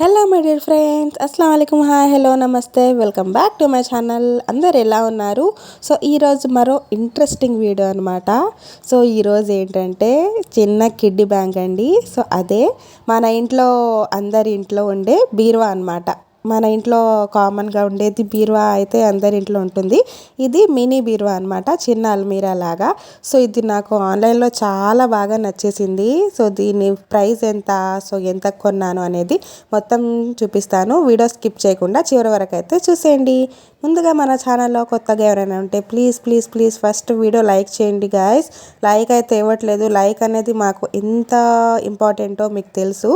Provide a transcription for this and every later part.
Hello my dear friends అస్సలం అయికం hi hello నమస్తే welcome back to my channel అందరు ఎలా ఉన్నారు? సో ఈరోజు మరో ఇంట్రెస్టింగ్ వీడియో అనమాట సో ఈరోజు ఏంటంటే చిన్న కిడ్డీ బ్యాంక్ అండి. సో అదే మన ఇంట్లో అందరి ఇంట్లో ఉండే బీరువా అనమాట మన ఇంట్లో కామన్గా ఉండేది బీరువా అయితే అందరి ఇంట్లో ఉంటుంది. ఇది మినీ బీరువా అనమాట చిన్న అల్మీరా లాగా. సో ఇది నాకు ఆన్లైన్లో చాలా బాగా నచ్చేసింది. సో దీని ప్రైస్ ఎంత సో ఎంత కొన్నాను అనేది మొత్తం చూపిస్తాను. వీడియో స్కిప్ చేయకుండా చివరి వరకు అయితే చూసేయండి. ముందుగా మన ఛానల్లో కొత్తగా ఎవరైనా ఉంటే please please please first video like చేయండి గాయస్ లైక్ అయితే ఇవ్వట్లేదు. లైక్ అనేది మాకు ఎంత ఇంపార్టెంటో మీకు తెలుసు.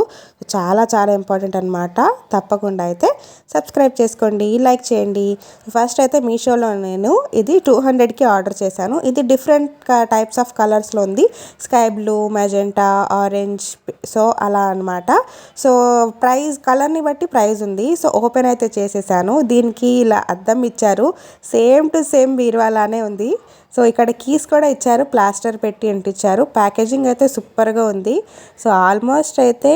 చాలా చాలా ఇంపార్టెంట్ అనమాట తప్పకుండా అయితే సబ్స్క్రైబ్ చేసుకోండి లైక్ చేయండి. ఫస్ట్ అయితే మీషోలో నేను ఇది టూ హండ్రెడ్కి ఆర్డర్ చేశాను. ఇది డిఫరెంట్ టైప్స్ ఆఫ్ కలర్స్లో ఉంది. Sky blue magenta orange so అలా అనమాట సో ప్రైస్ కలర్ని బట్టి ప్రైస్ ఉంది. సో ఓపెన్ అయితే చేసేసాను. దీనికి ఇలా అద్దం ఇచ్చారు. సేమ్ టు సేమ్ బీరువాలానే ఉంది. సో ఇక్కడ కీస్ కూడా ఇచ్చారు. ప్లాస్టర్ పెట్టి అంటిచ్చారు ప్యాకేజింగ్ అయితే సూపర్గా ఉంది. సో ఆల్మోస్ట్ అయితే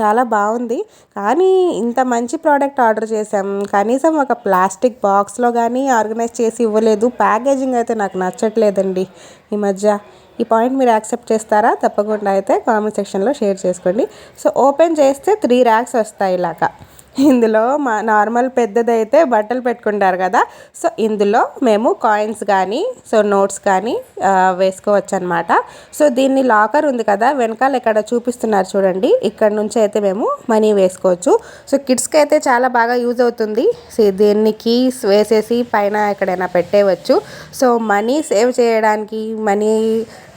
చాలా బాగుంది. కానీ ఇంత మంచి ప్రోడక్ట్ ఆర్డర్ చేసాం కనీసం ఒక ప్లాస్టిక్ బాక్స్లో కానీ ఆర్గనైజ్ చేసి ఇవ్వలేదు. ప్యాకేజింగ్ అయితే నాకు నచ్చట్లేదండి ఈ మధ్య. ఈ పాయింట్ మీరు యాక్సెప్ట్ చేస్తారా? తప్పకుండా అయితే కామెంట్ సెక్షన్లో షేర్ చేసుకోండి. సో ఓపెన్ చేస్తే త్రీ ర్యాక్స్ వస్తాయి ఇలాగా. ఇందులో మా నార్మల్ పెద్దదైతే బట్టలు పెట్టుకుంటారు కదా. సో ఇందులో మేము కాయిన్స్ కానీ సో నోట్స్ కానీ వేసుకోవచ్చు అనమాట సో దీన్ని లాకర్ ఉంది కదా వెనకాల ఇక్కడ చూపిస్తున్నారు చూడండి. ఇక్కడ నుంచి అయితే మేము మనీ వేసుకోవచ్చు. సో కిడ్స్కి అయితే చాలా బాగా యూజ్ అవుతుంది. సో దీన్ని కీస్ వేసేసి పైన ఎక్కడైనా పెట్టేయవచ్చు. సో మనీ సేవ్ చేయడానికి మనీ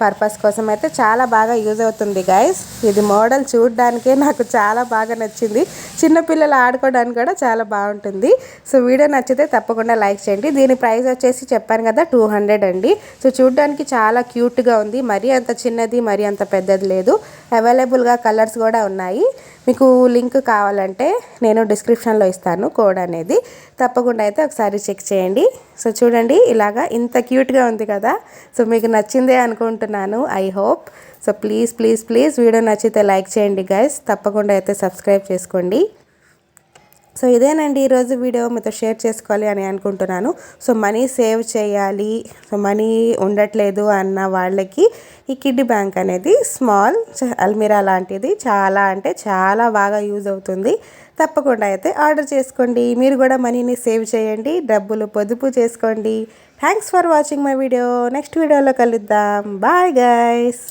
పర్పస్ కోసం అయితే చాలా బాగా యూజ్ అవుతుంది గైస్ ఇది మోడల్ చూడడానికే నాకు చాలా బాగా నచ్చింది. చిన్నపిల్లల ఆడుకోవడానికి కూడా చాలా బాగుంటుంది. సో వీడియో నచ్చితే తప్పకుండా లైక్ చేయండి. దీని ప్రైస్ వచ్చేసి చెప్పాను కదా టూ హండ్రెడ్ అండి. సో చూడడానికి చాలా క్యూట్గా ఉంది. మరీ అంత చిన్నది మరీ అంత పెద్దది లేదు. అవైలబుల్గా కలర్స్ కూడా ఉన్నాయి. మీకు లింక్ కావాలంటే నేను డిస్క్రిప్షన్లో ఇస్తాను కోడ్ అనేది. తప్పకుండా అయితే ఒకసారి చెక్ చేయండి. సో చూడండి ఇలాగా ఇంత క్యూట్గా ఉంది కదా. సో మీకు నచ్చిందే అనుకుంటున్నాను I hope. So please please please video నచ్చితే లైక్ చేయండి గైస్. తప్పకుండా అయితే సబ్స్క్రైబ్ చేసుకోండి. సో ఇదేనండి ఈరోజు వీడియో మీతో షేర్ చేసుకోవాలి అని అనుకుంటున్నాను. సో మనీ సేవ్ చేయాలి. సో మనీ ఉండట్లేదు అన్న వాళ్ళకి ఈ కిడ్డీ బ్యాంక్ అనేది స్మాల్ అల్మిరా లాంటిది చాలా అంటే చాలా బాగా యూజ్ అవుతుంది. తప్పకుండా అయితే ఆర్డర్ చేసుకోండి. మీరు కూడా మనీని సేవ్ చేయండి. డబ్బులు పొదుపు చేసుకోండి. Thanks for watching my video. Next వీడియోలో కలుద్దాం. Bye guys.